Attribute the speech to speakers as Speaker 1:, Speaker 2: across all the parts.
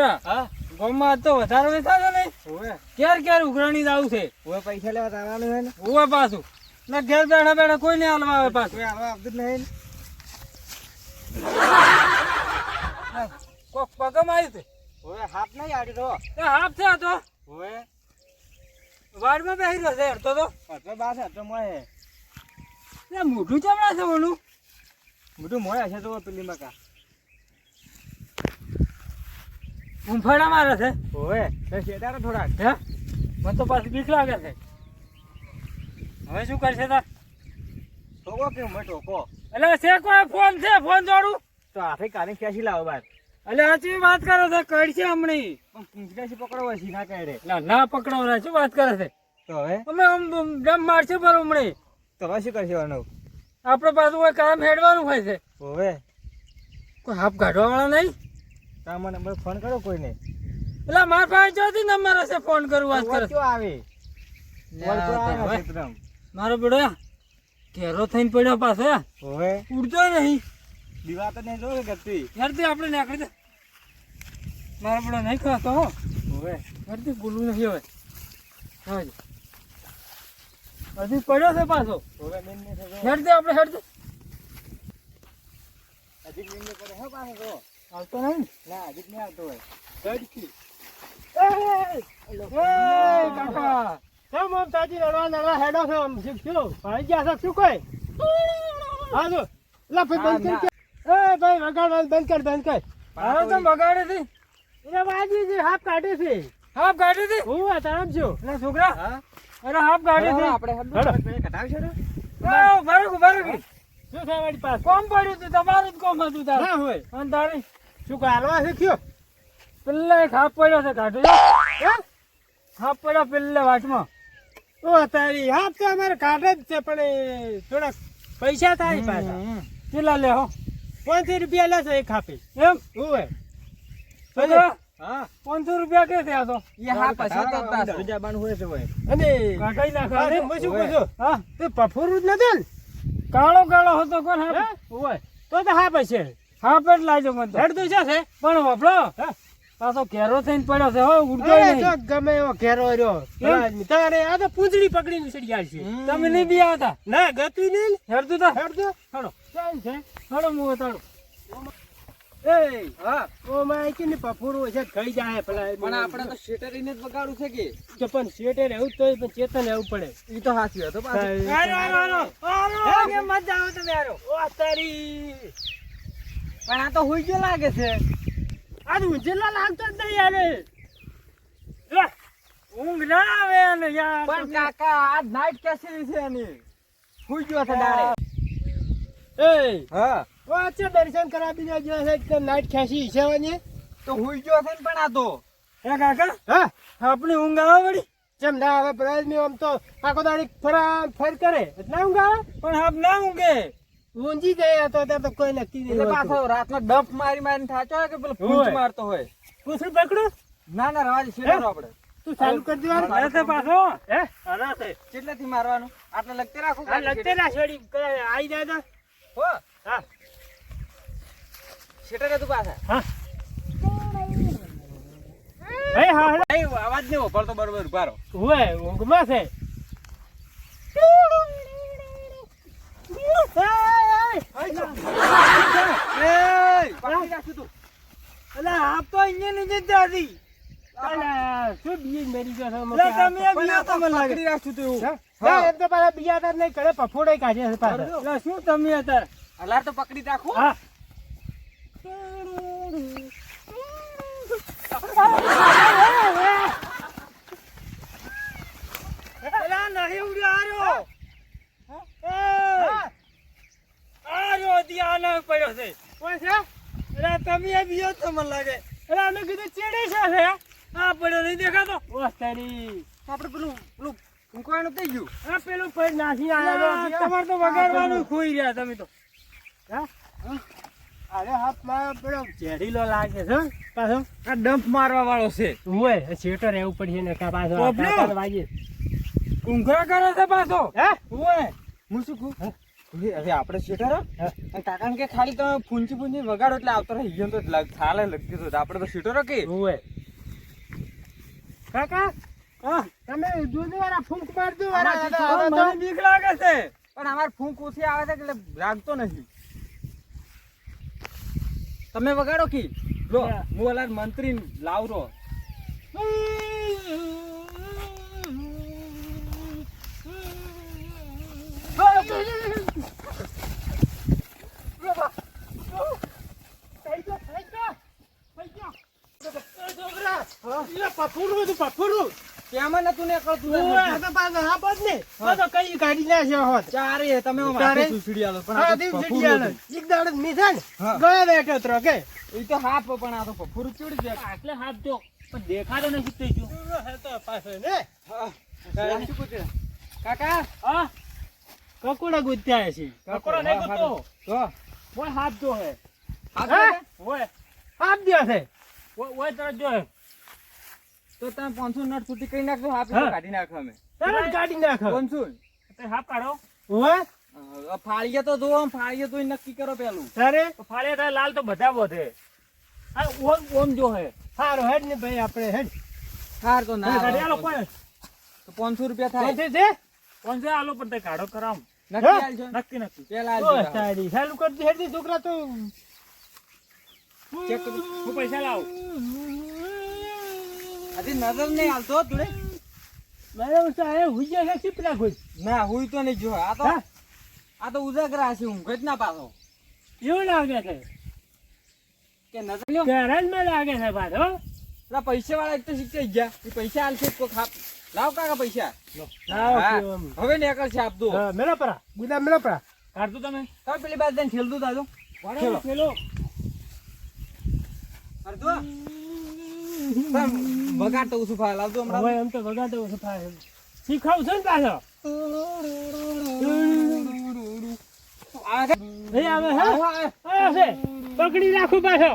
Speaker 1: છોકરા
Speaker 2: હા?
Speaker 1: ગામમાં તો વધારો નહીં થતો ને.
Speaker 2: ઓવે.
Speaker 1: ક્યારે ક્યારે ઉઘરાણી જ છે?
Speaker 2: ઓવે પૈસા લેવા તારવાનું હે ને?
Speaker 1: ઉવા પાછું. ને ઘેર બેઠા બેઠા કોઈ નહીં હાલવા આવે પાછું.
Speaker 2: કોઈ આવા આવતું નહીં
Speaker 1: કોક પગમ આવ્યું તે.
Speaker 2: ઓવે હાથ નહીં આડી તો.
Speaker 1: એ હાફ છે તો.
Speaker 2: ઓવે.
Speaker 1: વાડમાં બેસી રહ્યો છે હેડતો તો.
Speaker 2: અટલો બાસ અટલો મોય
Speaker 1: મોઢું ચમડા છે ઓલું?
Speaker 2: મોટું મોય હશે તો પેલી મકા.
Speaker 1: ઊંફાડા મારે છે?
Speaker 2: ઓવે તે થોડાક.
Speaker 1: હે? મને તો પાછી બીક લાગે છે. હવે શું કરશે તાર?
Speaker 2: ટોકો કે મેં ટોકો
Speaker 1: એટલે છે કોઈ ફોન છે ફોન જોડું.
Speaker 2: તો હાથે કાઢી ક્યાંથી લાવો બાર?
Speaker 1: એટલે સાચી વાત કરો છો છે હમણી.
Speaker 2: પણ પૂંછડાથી પકડો હોય સીધા કાઢે.
Speaker 1: ના ના પકડો શું વાત કરે છે?
Speaker 2: તો હવે?
Speaker 1: અમે આમ ડમ મારશે પર હમણી.
Speaker 2: તો હવે શું કરશે અનવ
Speaker 1: આપણે પાછું કોઈ કામ હેડવાનું હોય છે.
Speaker 2: ઓવે.
Speaker 1: કોઈ હાફ કાઢવા વાળા નહીં?
Speaker 2: તારા નંબર ફોન કરો કોઈને.
Speaker 1: એટલે માર પાસે ચોથી નંબર હશે ફોન કરું વાત કરે? છે.
Speaker 2: આવે. મોર
Speaker 1: બેડો ઘેરો થઈને પડ્યો પાછો
Speaker 2: હવે
Speaker 1: ઉડતો નહીં.
Speaker 2: દીવા તો નહીં જોવે કે યાર
Speaker 1: તે આપણે નીકળી દે મારો બેડો નહીં ખાતો હો.
Speaker 2: હવે
Speaker 1: યાર તે બોલવું નહીં હવે. હા હજી પડ્યો છે પાછો.
Speaker 2: હવે મિન ને
Speaker 1: હેડતે આપણે હેડતે
Speaker 2: હજી મિન ને પડે હે પાછો
Speaker 1: આવતો નહીં
Speaker 2: ના હજી નહીં આવતો હોય
Speaker 1: હેડકી એ કાકા
Speaker 3: કેમ આમ તાજી રડવા નડવા હેડો છો આમ શું? ભાઈ ગયા છો શું કોઈ હા જો લા ભાઈ બંધ કર એ ભાઈ વગાડવાનું બંધ કર બંધ કર
Speaker 1: હાલો તો બગાડે હતી
Speaker 3: એટલે વાજી છે હાફ કાઢે છે
Speaker 1: હાફ ગાડી હતી
Speaker 3: હું આ તારામ છું
Speaker 1: એટલે છોકરા
Speaker 2: હા
Speaker 1: અરે હાફ ગાડી હતી
Speaker 2: આપણે
Speaker 3: હેડો.
Speaker 2: કટાવશો ને
Speaker 1: બરોબર બરોબર
Speaker 3: શું થાય મારી પાસે
Speaker 1: કોમ પડ્યું હતું તમારું જ કોમ હતું તારે
Speaker 3: ના હોય
Speaker 1: અને તારી
Speaker 3: શું કોઈ હાલવા શીખ્યો?
Speaker 1: પેલા એક હાફ પડ્યો છે કાઢો.
Speaker 3: હે?
Speaker 1: હાફ પડ્યો પેલા વાટમાં.
Speaker 3: તો તારી હાફ તો અમારે કાઢે જ છે પણ થોડાક પૈસા થાય પાછા.
Speaker 1: કેટલા લે હો?
Speaker 3: પાંચસો રૂપિયા લેશે એક ખાપી
Speaker 1: એમ?
Speaker 3: હોય?
Speaker 2: હા.
Speaker 1: પાંચસો રૂપિયા કે થયા તો?
Speaker 2: એ હા પછી તો હોય છે હોય.
Speaker 3: અને અરે,
Speaker 1: નાખા
Speaker 3: હું શું
Speaker 2: ઓવે.
Speaker 3: કહું
Speaker 1: હા.
Speaker 3: તે પફોરું જ નથી ને?
Speaker 1: કાળો કાળો હતો કોણ
Speaker 3: હા?
Speaker 1: હોય?
Speaker 3: તો તો હાફ હશે.
Speaker 1: હાફ પેટ લાજો મને
Speaker 3: હેડ તો છે છે.
Speaker 1: પણ વપડો
Speaker 3: હા.
Speaker 1: પાછો ઘેરો થઈને પડ્યો છે હો ઉડતો નહીં.
Speaker 3: ગમે એવો ઘેરો રહ્યો. તારે આ તો પૂંછડી પકડીને સડી છે.
Speaker 1: તમે નહીં બી આવતા?
Speaker 3: ના ગતું નહીં
Speaker 1: હેડતું તો.
Speaker 3: હેડ તો
Speaker 1: હેડો.
Speaker 3: ચાલ છે.
Speaker 1: હડો હું તાળો
Speaker 3: એ
Speaker 2: હા.
Speaker 3: ઓ માય કે ને પફોરો છે ગઈ જાય પેલા
Speaker 2: પણ આપણે તો શેટરીને જ બગાડું છે કે?
Speaker 3: તો પણ શેટર એવું તો પણ ચેતન એવું પડે.
Speaker 2: એ તો હાચી હતો પાછું.
Speaker 1: આરો આરો આરો કે મજા આવે તમે
Speaker 3: ઓ તારી.
Speaker 2: પણ આ તો હુઈ ગયો લાગે છે.
Speaker 3: આ ઉજેલા લાગતો જ નહીં યાર
Speaker 1: ઊંઘ ના આવે ને યાર.
Speaker 2: પણ કાકા આ નાઈટ કેસી છે એની. હુઈ ગયો છે ડાળે.
Speaker 3: એ
Speaker 2: હા.
Speaker 3: વાચે દર્શન કરાવી ને જો છે કે નાઈટ ખેંચી ઈચ્છવાની
Speaker 2: તો હુઈ ગયો છે પણ આ તો.
Speaker 1: હે કાકા?
Speaker 3: હા?
Speaker 1: આપણી ઊંઘ આવે વળી.
Speaker 3: જેમ ના આવે મેં આમ તો આખો દાડી ફરા ફર કરે. ના ઊંઘ આવે?
Speaker 1: પણ આપ ના ઊંઘે.
Speaker 3: ઊંઘી ગયા તો અત્યારે તો કોઈ નક્કી નહીં
Speaker 2: એટલે. પાછો રાતનો ડંપ મારી મારીને થાચો હોય કે પેલો પૂંછ મારતો હોય?
Speaker 3: પૂછડું પકડો?
Speaker 2: ના ના રવાજ શેડારો આપણે.
Speaker 3: તું ચાલુ કરી દેવાનું.
Speaker 1: અરે તે પાછો
Speaker 3: હે? અરે તે.
Speaker 2: કેટલેથી મારવાનું? આટલે લગતે રાખો
Speaker 3: આ લગતે ના છોડી આવી જાય તો.
Speaker 2: હો.
Speaker 3: હા.
Speaker 2: શેટરે તું પાછા.
Speaker 3: હા. હે હા. હા
Speaker 2: અવાજ નહીં વપરતો બરોબર ઉભારો
Speaker 3: હોય ઊંઘમાં છે.
Speaker 2: પકડી રાખશું તું એવું
Speaker 3: હા? ના, એમ તો પાછા બીજા તાર નહીં કરે પફોડે કાઢે છે પાછા
Speaker 1: એટલે શું તમે અત્યારે
Speaker 2: અલાર તો પકડી રાખું
Speaker 3: હા
Speaker 1: એલા નહીં ઉડ્યો આર્યો એ આર્યો ત્યાં ના પડ્યો છે
Speaker 3: કોણ છે
Speaker 1: એટલે તમે બીજો તમને લાગે.
Speaker 3: એટલે અમે કીધું ચેડે છે હે
Speaker 1: આ પડ્યો નહીં દેખાતો.
Speaker 3: ઓ તારી.
Speaker 2: આપણે પેલું પેલું ઊંઘવાનું થઈ ગયું.
Speaker 3: હા પેલું ફરી નાસી આવ્યો
Speaker 1: તમારે તો વગાડવાનું ખોઈ રહ્યા તમે તો.
Speaker 3: અરે હાથમાં પેલો ઝેરીલો લાગે છે પાછો.
Speaker 2: આ ડંપ મારવા વાળો છે.
Speaker 3: હોય છેટો રહેવું પડશે ને કા પાછો. વાગે.
Speaker 1: ઊંઘરા કરે છે પાછો.
Speaker 3: હે?
Speaker 1: હોય
Speaker 2: હું શું કહું? હવે આપણે શેઠર. અને કે ખાલી તમે ફૂંચી ફૂંચી વગાડો એટલે આવતો રહે ઈયોને તો લાગ- થાલે લગતી તો આપણે તો શેઠર કે?
Speaker 3: ઓવે. કાકા
Speaker 1: હા.
Speaker 3: તમે જોજો વાળા ફૂંક મારજો વાળા
Speaker 1: મને બીક લાગે છે.
Speaker 2: પણ અમાર ફૂંક ઓછી આવે છે એટલે રાખતો નથી. તમે વગાડો કી? લો
Speaker 3: હું.
Speaker 2: ઓલા મંત્રી લાવરો
Speaker 3: પફુરું હતું, પફુરું.
Speaker 2: કેમાં નતું ને કરતું
Speaker 3: આ તો પાછો હા ને. તો કઈ હોત.
Speaker 2: ચારે તમે સુસડી આલો પણ
Speaker 3: આ જગ્યા ને.
Speaker 2: હતું.
Speaker 3: એક દાડે જ મીઠા
Speaker 2: હા.
Speaker 3: ગયો બેઠો ત્રો કે.
Speaker 2: ઈ તો હાફ પણ આ તો પફુરું ચીડી જાય
Speaker 1: આટલે હાથ જો પણ દેખાતો નથી થઈ ગયો
Speaker 3: હે તો પાછો ને.
Speaker 2: હા. કાકા
Speaker 1: હા
Speaker 3: કકોડા ગુત્યા છે.
Speaker 1: કકોડો નહીં ગૂંથતો.
Speaker 2: તો
Speaker 1: ઓય હાથ જો હે
Speaker 2: હાથ
Speaker 3: હે?
Speaker 1: ઓય
Speaker 3: હાથ દે છે.
Speaker 1: ઓય ઓય તરત જો હે
Speaker 2: તો તમે પાંચસો નટ સુધી કરી નાખજો હાફ કાઢી નાખો અમે
Speaker 3: તરત કાઢી નાખો.
Speaker 2: પાંચસો
Speaker 1: હાફ કાઢો
Speaker 3: ઓવે,
Speaker 2: ફાળીએ તો જોવો ફાળીએ તો નક્કી કરો પેલું
Speaker 3: તારે
Speaker 1: તો તારે લાલ તો બધા વધે હા ઓમ ઓમ જો હે
Speaker 3: હારું હેડ ને ભાઈ આપણે હેડ.
Speaker 2: હાર તો ના
Speaker 1: આલો
Speaker 2: તો પાંચસો રૂપિયા થાય
Speaker 3: છે?
Speaker 1: પાંચસો આલો પણ તે કાઢો કરામ
Speaker 2: નક્કી આલજો.
Speaker 1: નક્કી નક્કી
Speaker 2: પેલા આલજો.
Speaker 3: કરજે હેડ છોકરા તો
Speaker 2: ચેક
Speaker 1: હું પૈસા લાવું
Speaker 2: હજી નજર નહીં હાલતો જોડે.
Speaker 3: મારા ઉસા એ છે ચીપડા ખુદ.
Speaker 2: ના હુઈ તો નહીં જો આ તો આ તો ઉજાગરા છે ઊંઘ જ ના પાછો.
Speaker 3: એવું લાગે છે?
Speaker 2: કે નજર લ્યો.
Speaker 3: ગેરેજમાં લાગે છે પાછો
Speaker 2: પેલા પૈસા વાળા એક તો શીખે ગયા. એ પૈસા આલશે કોક ખાપ લાવ કાકા પૈસા. હવે નીકળ છે આપતો.
Speaker 3: હા, પરા. ગુદા મેલો પરા.
Speaker 1: કાઢતું તમે.
Speaker 2: તમે પેલી બાજુ જઈને ઠેલ દઉં દાદુ
Speaker 1: ચલો પેલો
Speaker 2: ઓછું ફાળ લાવજો હમણાં.
Speaker 3: હવે એમ તો વગાડો ઓછો થાય શીખાવ છે ને પાછો? નહીં આવે હે? પકડી રાખું પાછો.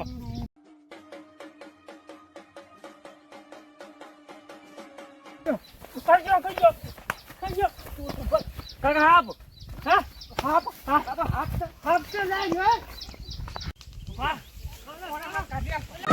Speaker 3: કરજો કરજો કરજો
Speaker 1: કાકા હાપ.
Speaker 3: હા? હાપ? હાપ હાપ હાપ હાપ હાપ હાપ
Speaker 1: હાપ
Speaker 3: હાપ હાપ આપ.